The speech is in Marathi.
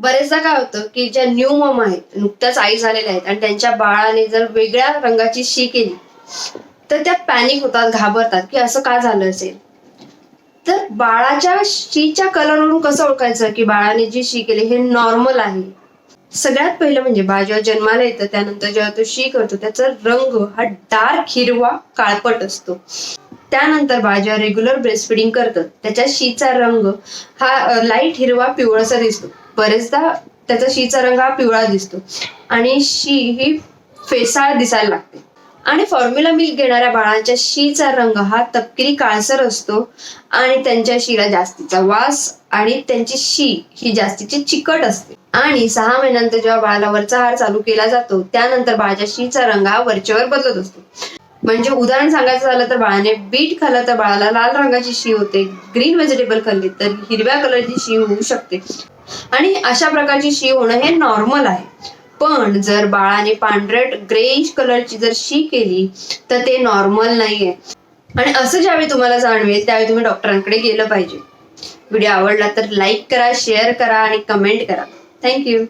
बरेचदा काय होतं की ज्या न्यू मॉम आहेत नुकत्याच आई झालेल्या आहेत आणि त्यांच्या बाळाने जर वेगळ्या रंगाची शी केली तर त्या पॅनिक होतात घाबरतात की असं का झालं असेल? तर बाळाच्या शीच्या कलरवरून कसं ओळखायचं की बाळाने जी शी केली हे नॉर्मल आहे? सगळ्यात पहिलं म्हणजे बाळ जेव्हा जन्माला येतं त्यानंतर जेव्हा तो शी करतो त्याचा रंग हा डार्क हिरवा काळपट असतो. त्यानंतर बाळ जेव्हा रेग्युलर ब्रेस्टफिडिंग करतं त्याच्या शीचा रंग हा लाइट हिरवा पिवळासा दिसतो. बरेचदा त्याचा शीचा रंग हा पिवळा दिसतो. आणि शी ही फेसाळ दिसायला लागते. आणि फॉर्म्युला मिल्क घेणाऱ्या बाळांच्या शीचा रंग हा तपकिरी काळसर असतो आणि त्यांच्या शीला जास्तीचा वास आणि त्यांची शी ही जास्तीची चिकट असते. आणि सहा महिन्यानंतर जेव्हा बाळाला वरचा हार चालू केला जातो त्यानंतर बाळाच्या शीचा रंग हा वरचेवर बदलत असतो. म्हणजे उदाहरण सांगायचं झालं तर बाळाने बीट खाल्लं तर बाळाला लाल रंगाची शी होते. ग्रीन व्हेजिटेबल खाल्ली तर हिरव्या कलरची शी होऊ शकते. आणि अशा प्रकारची शी होणं हे नॉर्मल आहे. पण जर बाळाने पांढरट ग्रेश कलरची जर शी केली तर ते नॉर्मल नाहीये. आणि असं ज्यावेळी तुम्हाला जाणवेल त्यावेळी तुम्ही डॉक्टरांकडे गेलं पाहिजे. व्हिडिओ आवडला तर लाईक करा शेअर करा आणि कमेंट करा. थँक्यू